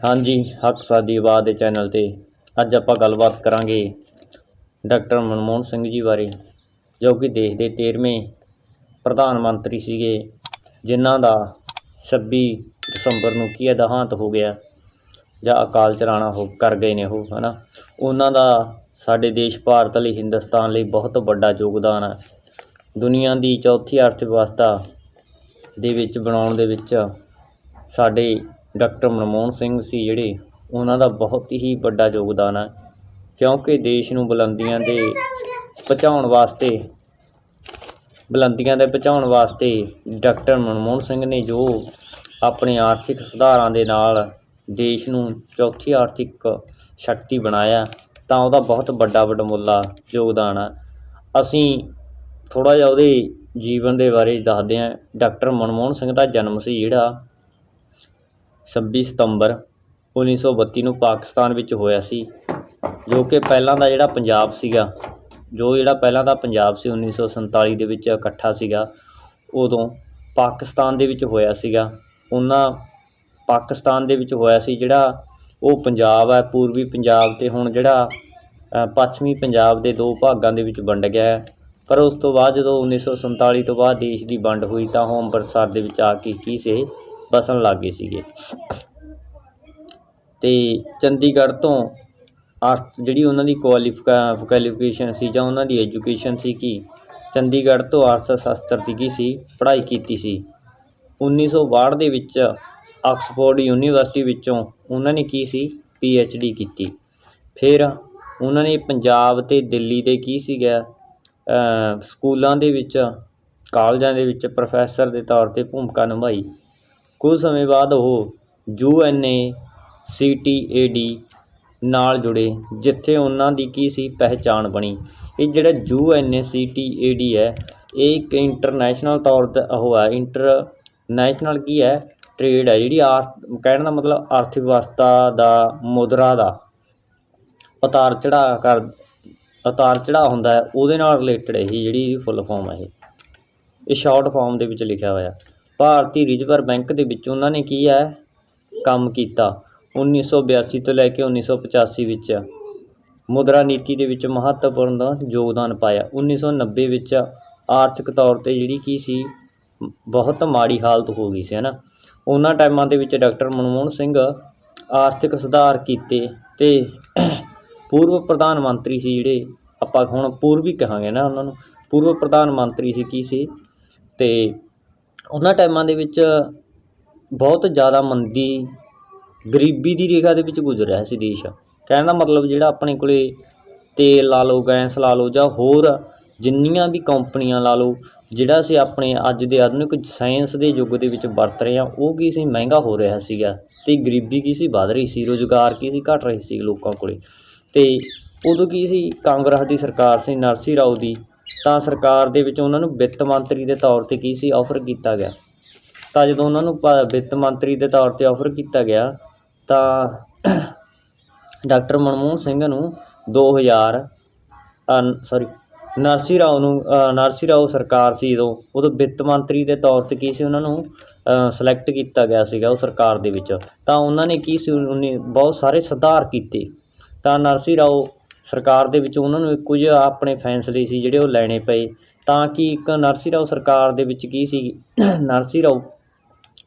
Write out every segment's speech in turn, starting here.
ਹਾਂਜੀ, ਹੱਕ ਸਾਦੀ ਆਵਾਜ਼ ਦੇ ਚੈਨਲ ਤੇ ਅੱਜ ਆਪਾਂ ਗੱਲਬਾਤ ਕਰਾਂਗੇ ਡਾਕਟਰ ਮਨਮੋਹਨ ਸਿੰਘ ਜੀ ਬਾਰੇ, ਜੋ ਕਿ ਦੇਸ਼ ਦੇ 13ਵੇਂ ਪ੍ਰਧਾਨ ਮੰਤਰੀ ਸੀਗੇ, ਜਿਨ੍ਹਾਂ ਦਾ 26 ਦਸੰਬਰ ਨੂੰ ਕੀ ਹੈ ਦੇਹਾਂਤ ਹੋ ਗਿਆ ਜਾਂ ਅਕਾਲ ਚਲਾਣਾ ਹੋ, ਕਰ ਗਏ ਨੇ ਉਹ, ਹਨਾ? ਉਹਨਾਂ ਦਾ ਸਾਡੇ ਦੇਸ਼, ਭਾਰਤ ਲਈ, ਹਿੰਦੁਸਤਾਨ ਲਈ ਬਹੁਤ ਵੱਡਾ ਯੋਗਦਾਨ ਹੈ ਦੁਨੀਆ ਦੀ ਚੌਥੀ ਅਰਥ ਵਿਵਸਥਾ ਦੇ ਵਿੱਚ, ਬਣਾਉਣ ਦੇ ਵਿੱਚ ਸਾਡੇ ਡਾਕਟਰ ਮਨਮੋਹਨ ਸਿੰਘ ਸੀ ਜਿਹੜੇ ਉਹਨਾਂ ਦਾ ਬਹੁਤ ਹੀ ਵੱਡਾ ਯੋਗਦਾਨ ਹੈ ਕਿਉਂਕਿ ਦੇਸ਼ ਨੂੰ ਬੁਲੰਦੀਆਂ ਦੇ ਪਹੁੰਚਾਉਣ ਵਾਸਤੇ, ਬੁਲੰਦੀਆਂ ਦੇ ਪਹੁੰਚਾਉਣ ਵਾਸਤੇ ਡਾਕਟਰ ਮਨਮੋਹਨ ਸਿੰਘ ਨੇ ਜੋ ਆਪਣੇ ਆਰਥਿਕ ਸੁਧਾਰਾਂ ਦੇ ਨਾਲ ਦੇਸ਼ ਨੂੰ ਚੌਥੀ ਆਰਥਿਕ ਸ਼ਕਤੀ ਬਣਾਇਆ, ਤਾਂ ਉਹਦਾ ਬਹੁਤ ਵੱਡਾ ਵਡਮੁੱਲਾ ਯੋਗਦਾਨ ਹੈ ਅਸੀਂ ਥੋੜ੍ਹਾ ਜਿਹਾ ਉਹਦੇ ਜੀਵਨ ਦੇ ਬਾਰੇ ਦੱਸਦੇ ਹਾਂ। ਡਾਕਟਰ ਮਨਮੋਹਨ ਸਿੰਘ ਦਾ ਜਨਮ ਸੀ ਜਿਹੜਾ 26 ਸਤੰਬਰ 1932 ਨੂੰ ਪਾਕਿਸਤਾਨ ਵਿੱਚ ਹੋਇਆ ਸੀ, ਜੋ ਕਿ ਪਹਿਲਾਂ ਦਾ ਜਿਹੜਾ ਪੰਜਾਬ ਸੀਗਾ, ਜੋ ਜਿਹੜਾ ਪਹਿਲਾਂ ਦਾ ਪੰਜਾਬ ਸੀ 1947 ਦੇ ਵਿੱਚ ਇਕੱਠਾ ਸੀਗਾ, ਉਦੋਂ ਪਾਕਿਸਤਾਨ ਦੇ ਵਿੱਚ ਹੋਇਆ ਸੀਗਾ। ਉਹਨਾਂ ਪਾਕਿਸਤਾਨ ਦੇ ਵਿੱਚ ਹੋਇਆ ਸੀ ਜਿਹੜਾ ਉਹ ਪੰਜਾਬ ਹੈ, ਪੂਰਬੀ ਪੰਜਾਬ ਤੇ ਹੁਣ ਜਿਹੜਾ ਪੱਛਮੀ ਪੰਜਾਬ ਦੇ ਦੋ ਭਾਗਾਂ ਦੇ ਵਿੱਚ ਵੰਡ ਗਿਆ ਹੈ। ਪਰ ਉਸ ਤੋਂ ਬਾਅਦ ਜਦੋਂ 1947 ਤੋਂ ਬਾਅਦ ਦੇਸ਼ ਦੀ ਵੰਡ ਹੋਈ ਤਾਂ ਉਹ ਅੰਮ੍ਰਿਤਸਰ ਦੇ ਵਿੱਚ ਆ ਕੇ ਕੀ ਸੇ? ਵਸਣ ਲੱਗ ਗਏ ਸੀਗੇ। ਤੇ ਚੰਡੀਗੜ੍ਹ ਤੋਂ ਅਰਥ ਜਿਹੜੀ ਉਹਨਾਂ ਦੀ ਕੁਆਲੀਫਿਕਾ ਕੁਆਲੀਫਿਕੇਸ਼ਨ ਸੀ ਜਾਂ ਉਹਨਾਂ ਦੀ ਐਜੂਕੇਸ਼ਨ ਸੀ ਕਿ ਚੰਡੀਗੜ੍ਹ ਤੋਂ ਅਰਥ ਸ਼ਾਸਤਰ ਦੀ ਕੀ ਸੀ, ਪੜ੍ਹਾਈ ਕੀਤੀ ਸੀ। 1962 ਦੇ ਵਿੱਚ ਆਕਸਫੋਰਡ ਯੂਨੀਵਰਸਿਟੀ ਵਿੱਚੋਂ ਉਹਨਾਂ ਨੇ ਕੀ ਸੀ ਪੀ ਐਚ ਡੀ ਕੀਤੀ। ਫਿਰ ਉਹਨਾਂ ਨੇ ਪੰਜਾਬ ਤੇ ਦਿੱਲੀ ਦੇ ਕੀ ਸੀਗਾ ਸਕੂਲਾਂ ਦੇ ਵਿੱਚ, ਕਾਲਜਾਂ ਦੇ ਵਿੱਚ ਪ੍ਰੋਫੈਸਰ ਦੇ ਤੌਰ ਤੇ ਭੂਮਿਕਾ ਨਿਭਾਈ। ਕੁਝ ਸਮੇਂ ਬਾਅਦ ਉਹ U N A, C T A D ਨਾਲ ਜੁੜੇ, ਜਿੱਥੇ ਉਹਨਾਂ ਦੀ ਕੀ ਸੀ ਪਹਿਚਾਣ ਬਣੀ। ਇਹ ਜਿਹੜਾ U N A, C T A D ਹੈ, ਇਹ ਇੱਕ ਇੰਟਰਨੈਸ਼ਨਲ ਤੌਰ ਤੇ ਉਹ ਹੈ। ਇੰਟਰਨੈਸ਼ਨਲ ਕੀ ਹੈ? ਟ੍ਰੇਡ ਹੈ, ਜਿਹੜੀ ਆਰਥ ਕਹਿਣ ਦਾ ਮਤਲਬ ਅਰਥ ਵਿਵਸਥਾ ਦਾ, ਮੁਦਰਾ ਦਾ ਉਤਾਰ ਚੜਾਅ ਕਰ, ਉਤਾਰ ਚੜਾ ਹੁੰਦਾ ਹੈ। ਉਹਦੇ ਨਾਲ ਰਿਲੇਟਡ ਇਹ ਜਿਹੜੀ ਫੁੱਲ ਫਾਰਮ ਹੈ ਇਹ। ਇਹ ਸ਼ਾਰਟ ਫਾਰਮ ਦੇ ਵਿੱਚ ਲਿਖਿਆ ਹੋਇਆ। ਭਾਰਤੀ ਰਿਜ਼ਰਵ ਬੈਂਕ ਦੇ ਵਿੱਚ ਉਹਨਾਂ ਨੇ ਕੀ ਹੈ, ਕੰਮ ਕੀਤਾ। 1982 ਤੋਂ ਲੈ ਕੇ 1985 ਵਿੱਚ ਮੁਦਰਾ ਨੀਤੀ ਦੇ ਵਿੱਚ ਮਹੱਤਵਪੂਰਨ ਯੋਗਦਾਨ ਪਾਇਆ। 1990 ਵਿੱਚ ਆਰਥਿਕ ਤੌਰ ਤੇ ਜਿਹੜੀ ਕੀ ਸੀ, ਬਹੁਤ ਮਾੜੀ ਹਾਲਤ ਹੋ ਗਈ ਸੀ ਹੈ ਨਾ ਉਹਨਾਂ ਟਾਈਮਾਂ ਦੇ ਵਿੱਚ ਡਾਕਟਰ ਮਨਮੋਹਨ ਸਿੰਘ ਆਰਥਿਕ ਸੁਧਾਰ ਕੀਤੇ ਤੇ ਪੂਰਵ ਪ੍ਰਧਾਨ ਮੰਤਰੀ ਸੀ ਜਿਹੜੇ, ਆਪਾਂ ਹੁਣ ਪੂਰਬੀ ਕਹਾਂਗੇ ਨਾ ਉਹਨਾਂ ਨੂੰ। ਪੂਰਵ ਪ੍ਰਧਾਨ ਮੰਤਰੀ ਸੀ ਕੀ ਸੀ ਤੇ ਉਹਨਾਂ ਟਾਈਮਾਂ ਦੇ ਵਿੱਚ ਬਹੁਤ ਜ਼ਿਆਦਾ ਮੰਦੀ, ਗਰੀਬੀ ਦੀ ਰੇਖਾ ਦੇ ਵਿੱਚ ਗੁਜ਼ਰ ਰਿਹਾ ਸੀ ਦੇਸ਼। ਕਹਿਣ ਦਾ ਮਤਲਬ ਜਿਹੜਾ ਆਪਣੇ ਕੋਲੇ ਤੇਲ ਲਾ ਲਓ, ਗੈਸ ਲਾ ਲਓ ਜਾਂ ਹੋਰ ਜਿੰਨੀਆਂ ਵੀ ਕੰਪਨੀਆਂ ਲਾ ਲਓ, ਜਿਹੜਾ ਅਸੀਂ ਆਪਣੇ ਅੱਜ ਦੇ ਆਧੁਨਿਕ ਸਾਇੰਸ ਦੇ ਯੁੱਗ ਦੇ ਵਿੱਚ ਵਰਤ ਰਹੇ ਹਾਂ, ਉਹ ਕੀ ਸੀ? ਮਹਿੰਗਾ ਹੋ ਰਿਹਾ ਸੀਗਾ ਤੇ ਗਰੀਬੀ ਕੀ ਸੀ? ਵੱਧ ਰਹੀ ਸੀ, ਰੁਜ਼ਗਾਰ ਕੀ ਸੀ? ਘਟ ਰਹੀ ਸੀ ਲੋਕਾਂ ਕੋਲੇ। ਤੇ ਉਦੋਂ ਕੀ ਸੀ? ਕਾਂਗਰਸ ਦੀ ਸਰਕਾਰ ਸੀ, ਨਰਸੀ ਰਾਓ ਦੀ। ਤਾਂ ਸਰਕਾਰ ਦੇ ਵਿੱਚ ਉਹਨਾਂ ਨੂੰ ਵਿੱਤ ਮੰਤਰੀ ਦੇ ਤੌਰ ਤੇ ਕੀ ਸੀ? ਆਫਰ ਕੀਤਾ ਗਿਆ। ਤਾਂ ਜਦੋਂ ਉਹਨਾਂ ਨੂੰ ਵਿੱਤ ਮੰਤਰੀ ਦੇ ਤੌਰ ਤੇ ਆਫਰ ਕੀਤਾ ਗਿਆ, ਤਾਂ ਡਾਕਟਰ ਮਨਮੋਹਨ ਸਿੰਘ ਨੂੰ 2000 ਸੌਰੀ ਨਰਸੀ ਰਾਓ ਨੂੰ ਨਰਸੀ ਰਾਓ ਸਰਕਾਰ ਸੀ ਜਦੋਂ, ਉਦੋਂ ਵਿੱਤ ਮੰਤਰੀ ਦੇ ਤੌਰ ਤੇ ਕੀ ਸੀ? ਉਹਨਾਂ ਨੂੰ ਸਿਲੈਕਟ ਕੀਤਾ ਗਿਆ ਸੀਗਾ ਉਹ ਸਰਕਾਰ ਦੇ ਵਿੱਚ। ਤਾਂ ਉਹਨਾਂ ਨੇ ਕੀ ਸੀ? ਉਹਨੇ ਬਹੁਤ ਸਾਰੇ ਸੁਧਾਰ ਕੀਤੇ। ਤਾਂ ਨਰਸੀ ਰਾਓ ਸਰਕਾਰ ਦੇ ਵਿੱਚ ਉਹਨਾਂ ਨੂੰ ਕੁਝ ਆਪਣੇ ਫੈਸਲੇ ਸੀ ਜਿਹੜੇ ਉਹ ਲੈਣੇ ਪਏ। ਤਾਂ ਕਿ ਇੱਕ ਨਰਸੀ ਰਾਓ ਸਰਕਾਰ ਦੇ ਵਿੱਚ ਕੀ ਸੀ ਨਰਸੀ ਰਾਓ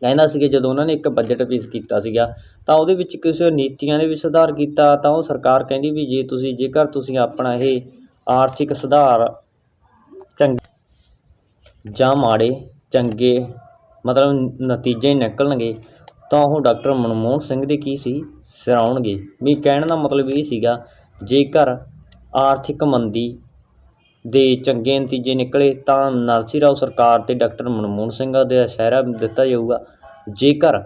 ਕਹਿੰਦਾ ਸੀ ਕਿ ਜਦੋਂ ਉਹਨਾਂ ਨੇ ਇੱਕ ਬਜਟ ਪੇਸ਼ ਕੀਤਾ ਸੀਗਾ, ਤਾਂ ਉਹਦੇ ਵਿੱਚ ਕਿਸੇ ਨੀਤੀਆਂ ਦੇ ਵੀ ਸੁਧਾਰ ਕੀਤਾ, ਤਾਂ ਉਹ ਸਰਕਾਰ ਕਹਿੰਦੀ ਵੀ ਜੇ ਤੁਸੀਂ, ਜੇਕਰ ਤੁਸੀਂ ਆਪਣਾ ਇਹ ਆਰਥਿਕ ਸੁਧਾਰ ਚੰਗ ਜਾਂ ਮਾੜੇ, ਚੰਗੇ ਮਤਲਬ ਨਤੀਜੇ ਨਿਕਲਣਗੇ, ਤਾਂ ਉਹ ਡਾਕਟਰ ਮਨਮੋਹਨ ਸਿੰਘ ਦੇ ਕੀ ਸੀ ਸਿਰਾਉਣਗੇ ਵੀ ਕਹਿਣ ਦਾ ਮਤਲਬ ਇਹ ਸੀਗਾ ਜੇਕਰ ਆਰਥਿਕ ਮੰਦੀ ਦੇ ਚੰਗੇ ਨਤੀਜੇ ਨਿਕਲੇ ਤਾਂ ਨਰਸੀ ਰਾਓ ਸਰਕਾਰ ਤੇ ਡਾਕਟਰ ਮਨਮੋਹਨ ਸਿੰਘ ਦਾ ਸ਼ਹਿਰਾ ਦਿੱਤਾ ਜਾਊਗਾ। ਜੇਕਰ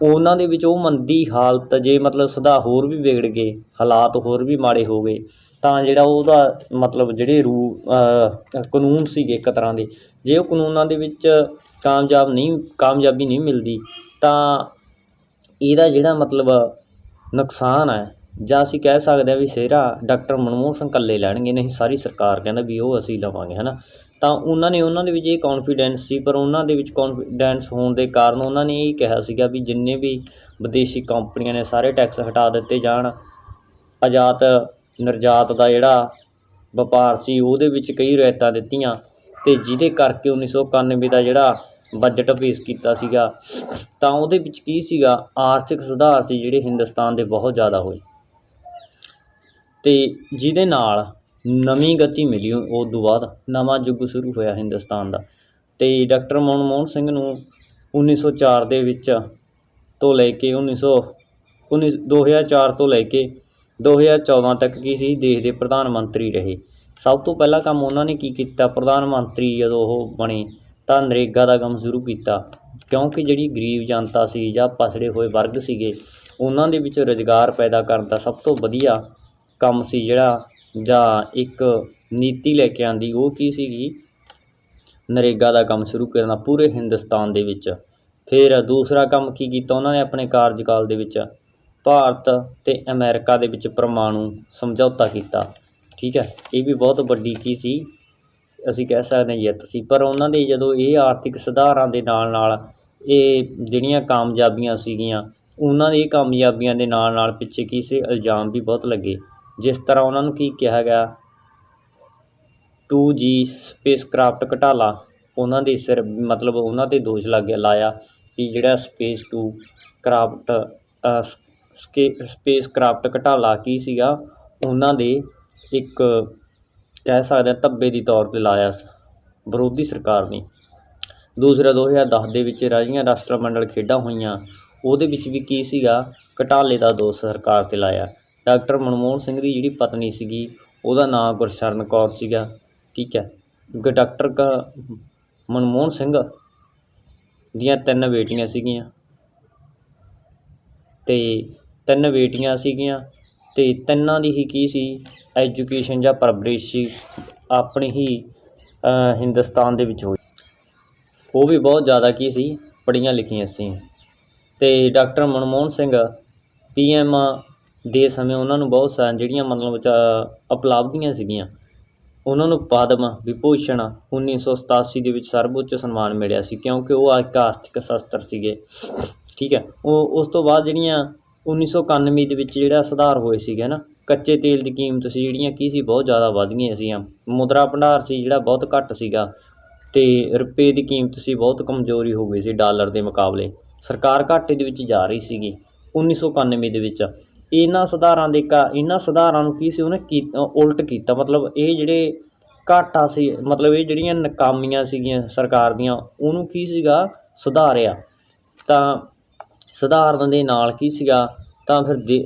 ਉਹਨਾਂ ਦੇ ਵਿੱਚ ਉਹ ਮੰਦੀ ਹਾਲਤ ਜੇ ਮਤਲਬ ਸੁਧਾਰ ਹੋਰ ਵੀ ਵਿਗੜ ਗਏ, ਹਾਲਾਤ ਹੋਰ ਵੀ ਮਾੜੇ ਹੋ ਗਏ, ਤਾਂ ਜਿਹੜਾ ਉਹਦਾ ਮਤਲਬ ਜਿਹੜੇ ਰੂ ਕਾਨੂੰਨ ਸੀਗੇ ਇੱਕ ਤਰ੍ਹਾਂ ਦੇ, ਜੇ ਉਹ ਕਾਨੂੰਨਾਂ ਦੇ ਵਿੱਚ ਕਾਮਯਾਬ ਨਹੀਂ, ਕਾਮਯਾਬੀ ਨਹੀਂ ਮਿਲਦੀ, ਤਾਂ ਇਹਦਾ ਜਿਹੜਾ ਮਤਲਬ ਨੁਕਸਾਨ ਹੈ ਜਾਂ ਅਸੀਂ ਕਹਿ ਸਕਦੇ ਹਾਂ ਵੀ ਸਿਹਰਾ ਡਾਕਟਰ ਮਨਮੋਹਨ ਸਿੰਘ ਇਕੱਲੇ ਲੈਣਗੇ ਨਹੀਂ, ਸਾਰੀ ਸਰਕਾਰ ਕਹਿੰਦਾ ਵੀ ਉਹ ਅਸੀਂ ਲਵਾਂਗੇ ਹੈ ਨਾ ਤਾਂ ਉਹਨਾਂ ਨੇ ਉਹਨਾਂ ਦੇ ਵਿੱਚ ਇਹ ਕੌਨਫੀਡੈਂਸ ਸੀ, ਪਰ ਉਹਨਾਂ ਦੇ ਵਿੱਚ ਕੌਨਫੀਡੈਂਸ ਹੋਣ ਦੇ ਕਾਰਨ ਉਹਨਾਂ ਨੇ ਇਹ ਕਿਹਾ ਸੀਗਾ ਵੀ ਜਿੰਨੇ ਵੀ ਵਿਦੇਸ਼ੀ ਕੰਪਨੀਆਂ ਨੇ ਸਾਰੇ ਟੈਕਸ ਹਟਾ ਦਿੱਤੇ ਜਾਣ। ਆਜ਼ਾਦ, ਨਿਰਜਾਤ ਦਾ ਜਿਹੜਾ ਵਪਾਰ ਸੀ, ਉਹਦੇ ਵਿੱਚ ਕਈ ਰਿਆਇਤਾਂ ਦਿੱਤੀਆਂ ਤੇ ਜਿਹਦੇ ਕਰਕੇ 1991 ਦਾ ਜਿਹੜਾ ਬਜਟ ਪੇਸ਼ ਕੀਤਾ ਸੀਗਾ। ਤਾਂ ਉਹਦੇ ਵਿੱਚ ਕੀ ਸੀਗਾ? ਆਰਥਿਕ ਸੁਧਾਰ ਸੀ ਜਿਹੜੇ ਹਿੰਦੁਸਤਾਨ ਦੇ ਬਹੁਤ ਜ਼ਿਆਦਾ ਹੋਏ। ਤੇ ਜਿਹਦੇ ਨਾਲ ਨਵੀਂ ਗਤੀ ਮਿਲੀ ਉਸ ਤੋਂ ਬਾਅਦ ਨਵਾਂ ਯੁੱਗ ਸ਼ੁਰੂ ਹੋਇਆ ਹਿੰਦੁਸਤਾਨ ਦਾ। ਅਤੇ ਡਾਕਟਰ ਮਨਮੋਹਨ ਸਿੰਘ ਨੂੰ 1904 ਦੇ ਵਿੱਚ ਤੋਂ ਲੈ ਕੇ ਉੱਨੀ ਸੌ ਉੱਨੀ ਦੋ ਹਜ਼ਾਰ ਚਾਰ ਤੋਂ ਲੈ ਕੇ 2014 ਤੱਕ ਕੀ ਸੀ, ਦੇਸ਼ ਦੇ ਪ੍ਰਧਾਨ ਮੰਤਰੀ ਰਹੇ। ਸਭ ਤੋਂ ਪਹਿਲਾ ਕੰਮ ਉਹਨਾਂ ਨੇ ਕੀ ਕੀਤਾ? ਪ੍ਰਧਾਨ ਮੰਤਰੀ ਜਦੋਂ ਉਹ ਬਣੇ ਤਾਂ ਨਰੇਗਾ ਦਾ ਕੰਮ ਸ਼ੁਰੂ ਕੀਤਾ। ਕਿਉਂਕਿ ਜਿਹੜੀ ਗਰੀਬ ਜਨਤਾ ਸੀ ਜਾਂ ਪਛੜੇ ਹੋਏ ਵਰਗ ਸੀਗੇ, ਉਹਨਾਂ ਦੇ ਵਿੱਚ ਰੁਜ਼ਗਾਰ ਪੈਦਾ ਕਰਨ ਦਾ ਸਭ ਤੋਂ ਵਧੀਆ ਕੰਮ ਸੀ ਜਿਹੜਾ, ਜਾਂ ਇੱਕ ਨੀਤੀ ਲੈ ਕੇ ਆਂਦੀ ਉਹ ਕੀ ਸੀਗੀ? ਨਰੇਗਾ ਦਾ ਕੰਮ ਸ਼ੁਰੂ ਕਰਨਾ ਪੂਰੇ ਹਿੰਦੁਸਤਾਨ ਦੇ ਵਿੱਚ। ਫਿਰ ਦੂਸਰਾ ਕੰਮ ਕੀ ਕੀਤਾ ਉਹਨਾਂ ਨੇ ਆਪਣੇ ਕਾਰਜਕਾਲ ਦੇ ਵਿੱਚ? ਭਾਰਤ ਤੇ ਅਮਰੀਕਾ ਦੇ ਵਿੱਚ ਪਰਮਾਣੂ ਸਮਝੌਤਾ ਕੀਤਾ। ਠੀਕ ਹੈ, ਇਹ ਵੀ ਬਹੁਤ ਵੱਡੀ ਕੀ ਸੀ? ਅਸੀਂ ਕਹਿ ਸਕਦੇ ਹਾਂ ਜਿੱਤ ਸੀ। ਪਰ ਉਹਨਾਂ ਦੇ ਜਦੋਂ ਇਹ ਆਰਥਿਕ ਸੁਧਾਰਾਂ ਦੇ ਨਾਲ ਨਾਲ ਇਹ ਜਿਹੜੀਆਂ ਕਾਮਯਾਬੀਆਂ ਸੀਗੀਆਂ, ਉਹਨਾਂ ਦੀ ਕਾਮਯਾਬੀਆਂ ਦੇ ਨਾਲ ਨਾਲ ਪਿੱਛੇ ਕੀ ਸੀ? ਇਲਜ਼ਾਮ ਵੀ ਬਹੁਤ ਲੱਗੇ। ਜਿਸ ਤਰ੍ਹਾਂ ਉਹਨਾਂ ਨੂੰ ਕੀ ਕਿਹਾ ਗਿਆ? 2G ਸਪੇਸਕ੍ਰਾਫਟ ਘਟਾਲਾ। ਉਹਨਾਂ ਦੇ ਸਿਰ ਮਤਲਬ ਉਹਨਾਂ ਤੇ ਦੋਸ਼ ਲੱਗ ਗਿਆ, ਲਾਇਆ ਕਿ ਜਿਹੜਾ ਸਪੇਸ 2 ਕ੍ਰਾਫਟ ਸਪੇਸ ਕ੍ਰਾਫਟ ਘਟਾਲਾ ਕੀ ਸੀਗਾ, ਉਹਨਾਂ ਦੇ ਇੱਕ ਕਹਿ ਸਕਦੇ ਹਾਂ ਧੱਬੇ ਦੀ ਤੌਰ ਤੇ ਲਾਇਆ ਵਿਰੋਧੀ ਸਰਕਾਰ ਨੇ। ਦੂਸਰਾ 2010 ਦੇ ਵਿੱਚ ਰਾਜੀਆਂ ਰਾਸ਼ਟਰ ਮੰਡਲ ਖੇਡਾਂ ਹੋਈਆਂ, ਉਹਦੇ ਵਿੱਚ ਵੀ ਕੀ ਸੀਗਾ? ਘਟਾਲੇ ਦਾ ਦੋਸ਼ ਸਰਕਾਰ ਤੇ ਲਾਇਆ। ਡਾਕਟਰ ਮਨਮੋਹਨ ਸਿੰਘ ਦੀ ਜਿਹੜੀ ਪਤਨੀ ਸੀਗੀ, ਉਹਦਾ ਨਾਮ ਗੁਰਸ਼ਰਨ ਕੌਰ ਸੀਗਾ, ਠੀਕ ਹੈ। ਗ- ਡਾਕਟਰ ਕ ਮਨਮੋਹਨ ਸਿੰਘ ਦੀਆਂ ਤਿੰਨ ਬੇਟੀਆਂ ਸੀਗੀਆਂ। ਤੇ ਤਿੰਨ ਬੇਟੀਆਂ ਸੀਗੀਆਂ ਤੇ ਤਿੰਨਾਂ ਦੀ ਹੀ ਕੀ ਸੀ, ਐਜੂਕੇਸ਼ਨ ਜਾਂ ਪਰਵਰਿਸ਼ ਆਪਣੀ ਹੀ ਹਿੰਦੁਸਤਾਨ ਦੇ ਵਿੱਚ ਹੋਈ। ਉਹ ਵੀ ਬਹੁਤ ਜ਼ਿਆਦਾ ਕੀ ਸੀ, ਪੜ੍ਹੀਆਂ ਲਿਖੀਆਂ ਸੀ। ਤੇ ਡਾਕਟਰ ਮਨਮੋਹਨ ਸਿੰਘ ਪੀਐਮ ਦੇ ਸਮੇਂ ਉਹਨਾਂ ਨੂੰ ਬਹੁਤ ਸਾਰੀਆਂ ਜਿਹੜੀਆਂ ਮਤਲਬ ਚ ਉਪਲਬਧੀਆਂ ਸੀਗੀਆਂ। ਉਹਨਾਂ ਨੂੰ ਪਦਮ ਵਿਭੂਸ਼ਣ 1987 ਦੇ ਵਿੱਚ ਸਰਵਉੱਚ ਸਨਮਾਨ ਮਿਲਿਆ ਸੀ ਕਿਉਂਕਿ ਉਹ ਇੱਕ ਆਰਥਿਕ ਸ਼ਾਸਤਰ ਸੀਗੇ। ਠੀਕ ਹੈ, ਉਹ ਉਸ ਤੋਂ ਬਾਅਦ ਜਿਹੜੀਆਂ 1991 ਦੇ ਵਿੱਚ ਜਿਹੜਾ ਸੁਧਾਰ ਹੋਏ ਸੀਗੇ ਨਾ, ਕੱਚੇ ਤੇਲ ਦੀ ਕੀਮਤ ਸੀ ਜਿਹੜੀਆਂ ਕੀ ਸੀ, ਬਹੁਤ ਜ਼ਿਆਦਾ ਵਧ ਗਈਆਂ ਸੀਗੀਆਂ। ਮੁਦਰਾ ਭੰਡਾਰ ਸੀ ਜਿਹੜਾ ਬਹੁਤ ਘੱਟ ਸੀਗਾ ਤੇ ਰੁਪਏ ਦੀ ਕੀਮਤ ਸੀ ਬਹੁਤ ਕਮਜ਼ੋਰੀ ਹੋ ਗਈ ਸੀ ਡਾਲਰ ਦੇ ਮੁਕਾਬਲੇ। ਸਰਕਾਰ ਘਾਟੇ ਦੇ ਵਿੱਚ ਜਾ ਰਹੀ ਸੀਗੀ 1991 ਦੇ ਵਿੱਚ। ਇਹਨਾਂ ਸੁਧਾਰਾਂ ਦੇ ਕਾ, ਇਹਨਾਂ ਸੁਧਾਰਾਂ ਨੂੰ ਕੀ ਸੀ ਉਹਨੇ ਕੀ ਉਲਟ ਕੀਤਾ। ਮਤਲਬ ਇਹ ਜਿਹੜੇ ਘਾਟਾ ਸੀ, ਮਤਲਬ ਇਹ ਜਿਹੜੀਆਂ ਨਾਕਾਮੀਆਂ ਸੀਗੀਆਂ ਸਰਕਾਰ ਦੀਆਂ, ਉਹਨੂੰ ਕੀ ਸੀਗਾ? ਸੁਧਾਰਿਆ। ਤਾਂ ਸੁਧਾਰਨ ਦੇ ਨਾਲ ਕੀ ਸੀਗਾ? ਤਾਂ ਫਿਰ ਦੇ-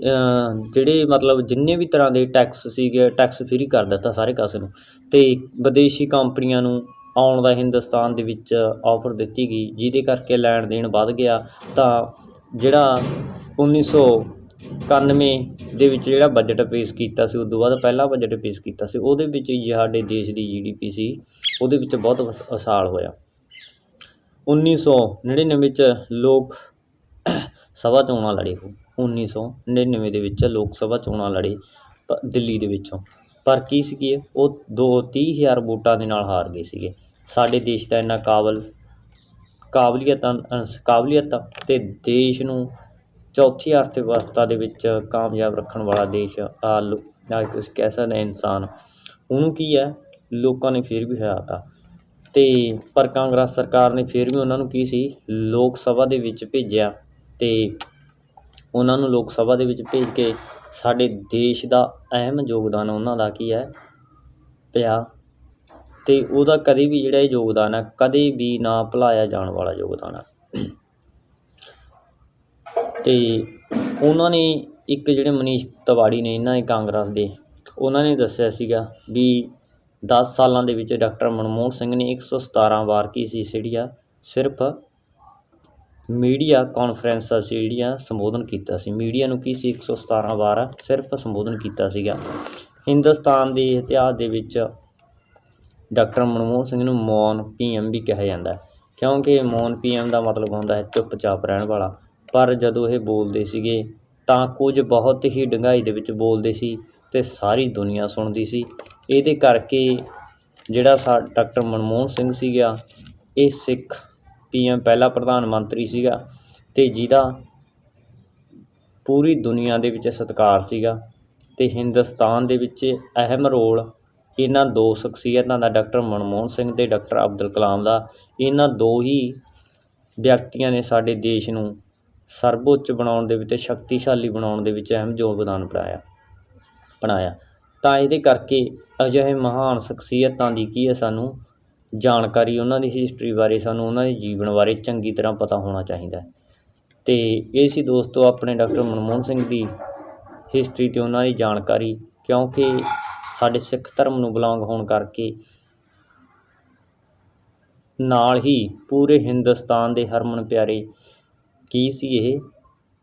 ਜਿਹੜੇ ਮਤਲਬ ਜਿੰਨੇ ਵੀ ਤਰ੍ਹਾਂ ਦੇ ਟੈਕਸ ਸੀਗੇ, ਟੈਕਸ ਫ੍ਰੀ ਕਰ ਦਿੱਤਾ ਸਾਰੇ ਕਾਸੇ ਨੂੰ। ਤੇ ਵਿਦੇਸ਼ੀ ਕੰਪਨੀਆਂ ਨੂੰ ਆਉਣ ਦਾ ਹਿੰਦੁਸਤਾਨ ਦੇ ਵਿੱਚ ਆਫਰ ਦਿੱਤੀ ਗਈ, ਜਿਹਦੇ ਕਰਕੇ ਲੈਣ ਦੇਣ ਵੱਧ ਗਿਆ। ਤਾਂ ਜਿਹੜਾ 1991 ਦੇ ਵਿੱਚ ਜਿਹੜਾ ਬਜਟ ਪੇਸ਼ ਕੀਤਾ ਸੀ ਉਸ ਤੋਂ ਬਾਅਦ ਪਹਿਲਾ ਬਜਟ ਪੇਸ਼ ਕੀਤਾ ਸੀ ਉਹਦੇ ਵਿੱਚ ਹੀ ਸਾਡੇ ਦੇਸ਼ ਦੀ ਜੀਡੀਪੀ ਸੀ ਉਹਦੇ ਵਿੱਚ ਬਹੁਤ ਵਸ- ਉਛਾਲ ਹੋਇਆ। 1999 ਵਿੱਚ ਲੋਕ ਸਭਾ ਚੋਣਾਂ ਲੜੇ। ਉਹ 1999 ਦੇ ਵਿੱਚ ਲੋਕ ਸਭਾ ਚੋਣਾਂ ਲੜੇ ਪ- ਦਿੱਲੀ ਦੇ ਵਿੱਚੋਂ। ਪਰ ਕੀ ਸੀ ਉਹ ਦੋ ਤੀਹ ਹਜ਼ਾਰ ਵੋਟਾਂ ਦੇ ਨਾਲ ਹਾਰ ਗਏ ਸੀਗੇ। ਸਾਡੇ ਦੇਸ਼ ਦਾ ਇੰਨਾ ਕਾਬਲ ਕਾਬਲੀਅਤ ਅ, ਕਾਬਲੀਅਤ ਤੇ ਦੇਸ਼ ਨੂੰ ਚੌਥੀ ਅਰਥ ਵਿਵਸਥਾ ਦੇ ਵਿੱਚ ਕਾਮਯਾਬ ਰੱਖਣ ਵਾਲਾ ਦੇਸ਼ ਆ ਲੋ- ਤੁਸੀਂ ਕਹਿ ਸਕਦੇ ਇਨਸਾਨ। ਉਹਨੂੰ ਕੀ ਹੈ? ਲੋਕਾਂ ਨੇ ਫਿਰ ਵੀ ਹਰਾਤਾ ਅਤੇ ਪਰ ਕਾਂਗਰਸ ਸਰਕਾਰ ਨੇ ਫਿਰ ਵੀ ਉਹਨਾਂ ਨੂੰ ਕੀ ਸੀ? ਲੋਕ ਸਭਾ ਦੇ ਵਿੱਚ ਭੇਜਿਆ। ਅਤੇ ਉਹਨਾਂ ਨੂੰ ਲੋਕ ਸਭਾ ਦੇ ਵਿੱਚ ਭੇਜ ਕੇ ਸਾਡੇ ਦੇਸ਼ ਦਾ ਅਹਿਮ ਯੋਗਦਾਨ ਉਹਨਾਂ ਦਾ ਕੀ ਹੈ? ਪਿਆ। ਅਤੇ ਉਹਦਾ ਕਦੇ ਵੀ ਜਿਹੜਾ ਇਹ ਯੋਗਦਾਨ ਹੈ, ਕਦੇ ਵੀ ਨਾ ਭੁਲਾਇਆ ਜਾਣ ਵਾਲਾ ਯੋਗਦਾਨ ਹੈ। ਅਤੇ ਉਹਨਾਂ ਨੇ ਇੱਕ ਜਿਹੜੇ ਮਨੀਸ਼ ਤਿਵਾੜੀ ਨੇ, ਇਹਨਾਂ ਨੇ ਕਾਂਗਰਸ ਦੇ, ਉਹਨਾਂ ਨੇ ਦੱਸਿਆ ਸੀਗਾ ਵੀ ਦਸ ਸਾਲਾਂ ਦੇ ਵਿੱਚ ਡਾਕਟਰ ਮਨਮੋਹਨ ਸਿੰਘ ਨੇ 117 ਵਾਰ ਕੀ ਸੀ ਜਿਹੜੀਆਂ ਸਿਰਫ ਮੀਡੀਆ ਕਾਨਫਰੰਸਾਂ ਸੀ ਜਿਹੜੀਆਂ ਸੰਬੋਧਨ ਕੀਤਾ ਸੀ। ਮੀਡੀਆ ਨੂੰ ਕੀ ਸੀ? 117 ਵਾਰ ਸਿਰਫ ਸੰਬੋਧਨ ਕੀਤਾ ਸੀਗਾ। ਹਿੰਦੁਸਤਾਨ ਦੇ ਇਤਿਹਾਸ ਦੇ ਵਿੱਚ ਡਾਕਟਰ ਮਨਮੋਹਨ ਸਿੰਘ ਨੂੰ ਮੌਨ ਪੀਐਮ ਵੀ ਕਿਹਾ ਜਾਂਦਾ ਹੈ। ਕਿਉਂਕਿ ਮੌਨ ਪੀਐਮ ਦਾ ਮਤਲਬ ਹੁੰਦਾ ਹੈ ਚੁੱਪਚਾਪ ਰਹਿਣ ਵਾਲਾ। ਪਰ ਜਦੋਂ ਇਹ ਬੋਲਦੇ ਸੀਗੇ, ਤਾਂ ਕੁਝ ਬਹੁਤ ਹੀ ਡੂੰਘਾਈ ਦੇ ਵਿੱਚ ਬੋਲਦੇ ਸੀ ਅਤੇ ਸਾਰੀ ਦੁਨੀਆ ਸੁਣਦੀ ਸੀ। ਇਹਦੇ ਕਰਕੇ ਜਿਹੜਾ ਸਾ, ਡਾਕਟਰ ਮਨਮੋਹਨ ਸਿੰਘ ਸੀਗਾ, ਇਹ ਸਿੱਖ ਪੀਐਮ ਪਹਿਲਾ ਪ੍ਰਧਾਨ ਮੰਤਰੀ ਸੀਗਾ ਅਤੇ ਜਿਹਦਾ ਪੂਰੀ ਦੁਨੀਆ ਦੇ ਵਿੱਚ ਸਤਿਕਾਰ ਸੀਗਾ ਅਤੇ ਹਿੰਦੁਸਤਾਨ ਦੇ ਵਿੱਚ ਅਹਿਮ ਰੋਲ ਇਹਨਾਂ ਦੋ ਸ਼ਖਸੀਅਤਾਂ ਦਾ, ਡਾਕਟਰ ਮਨਮੋਹਨ ਸਿੰਘ ਅਤੇ ਡਾਕਟਰ ਅਬਦੁਲ ਕਲਾਮ ਦਾ, ਇਹਨਾਂ ਦੋ ਹੀ ਵਿਅਕਤੀਆਂ ਨੇ ਸਾਡੇ ਦੇਸ਼ ਨੂੰ ਸਰਵਉੱਚ ਬਣਾਉਣ ਦੇ ਵਿੱਚ, ਸ਼ਕਤੀਸ਼ਾਲੀ ਬਣਾਉਣ ਦੇ ਵਿੱਚ ਅਹਿਮ ਯੋਗਦਾਨ ਪਾਇਆ ਬਣਾਇਆ। ਤਾਂ ਇਹਦੇ ਕਰਕੇ ਅਜਿਹੇ ਮਹਾਨ ਸ਼ਖਸੀਅਤਾਂ ਦੀ ਕੀ ਹੈ ਸਾਨੂੰ ਜਾਣਕਾਰੀ, ਉਹਨਾਂ ਦੀ ਹਿਸਟਰੀ ਬਾਰੇ, ਸਾਨੂੰ ਉਹਨਾਂ ਦੇ ਜੀਵਨ ਬਾਰੇ ਚੰਗੀ ਤਰ੍ਹਾਂ ਪਤਾ ਹੋਣਾ ਚਾਹੀਦਾ ਹੈ। ਅਤੇ ਇਹ ਸੀ ਦੋਸਤੋ ਆਪਣੇ ਡਾਕਟਰ ਮਨਮੋਹਨ ਸਿੰਘ ਦੀ ਹਿਸਟਰੀ ਅਤੇ ਉਹਨਾਂ ਦੀ ਜਾਣਕਾਰੀ, ਕਿਉਂਕਿ ਸਾਡੇ ਸਿੱਖ ਧਰਮ ਨੂੰ ਬਿਲੋਂਗ ਹੋਣ ਕਰਕੇ ਨਾਲ ਹੀ ਪੂਰੇ ਹਿੰਦੁਸਤਾਨ ਦੇ ਹਰਮਨ ਪਿਆਰੇ ਕੀ ਸੀ ਇਹ?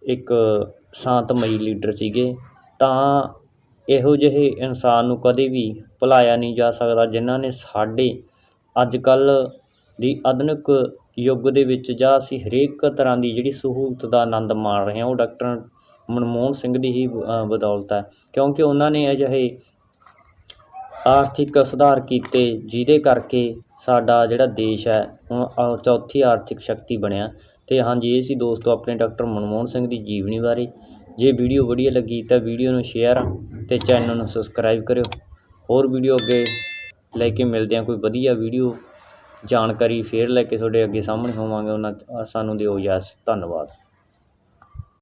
ਇੱਕ ਸ਼ਾਂਤਮਈ ਲੀਡਰ ਸੀਗੇ। ਤਾਂ ਇਹੋ ਜਿਹੇ ਇਨਸਾਨ ਨੂੰ ਕਦੇ ਵੀ ਭੁਲਾਇਆ ਨਹੀਂ ਜਾ ਸਕਦਾ ਜਿਨ੍ਹਾਂ ਨੇ ਸਾਡੇ ਅੱਜ ਕੱਲ੍ਹ ਦੀ ਆਧੁਨਿਕ ਯੁੱਗ ਦੇ ਵਿੱਚ ਜਾਂ ਅਸੀਂ ਹਰੇਕ ਤਰ੍ਹਾਂ ਦੀ ਜਿਹੜੀ ਸਹੂਲਤ ਦਾ ਆਨੰਦ ਮਾਣ ਰਹੇ ਹਾਂ, ਉਹ ਡਾਕਟਰ ਮਨਮੋਹਨ ਸਿੰਘ ਦੀ ਹੀ ਬਦੌਲਤ ਹੈ। ਕਿਉਂਕਿ ਉਹਨਾਂ ਨੇ ਅਜਿਹੇ ਆਰਥਿਕ ਸੁਧਾਰ ਕੀਤੇ ਜਿਹਦੇ ਕਰਕੇ ਸਾਡਾ ਜਿਹੜਾ ਦੇਸ਼ ਹੈ, ਹੁਣ ਚੌਥੀ ਆਰਥਿਕ ਸ਼ਕਤੀ ਬਣਿਆ। ਅਤੇ ਹਾਂਜੀ, ਇਹ ਸੀ ਦੋਸਤੋ ਆਪਣੇ ਡਾਕਟਰ ਮਨਮੋਹਨ ਸਿੰਘ ਦੀ ਜੀਵਨੀ ਬਾਰੇ। ਜੇ ਵੀਡੀਓ ਵਧੀਆ ਲੱਗੀ ਤਾਂ ਵੀਡੀਓ ਨੂੰ ਸ਼ੇਅਰ ਅਤੇ ਚੈਨਲ ਨੂੰ ਸਬਸਕ੍ਰਾਈਬ ਕਰਿਓ। ਹੋਰ ਵੀਡੀਓ ਅੱਗੇ ਲੈ ਕੇ ਮਿਲਦੇ ਹਾਂ ਕੋਈ ਵਧੀਆ ਵੀਡੀਓ ਜਾਣਕਾਰੀ ਫੇਰ ਲੈ ਕੇ ਤੁਹਾਡੇ ਅੱਗੇ ਸਾਹਮਣੇ ਹੋਵਾਂਗੇ। ਉਹਨਾਂ ਸਾਨੂੰ ਦਿਓ ਇਜਾਜ਼ਤ। ਧੰਨਵਾਦ।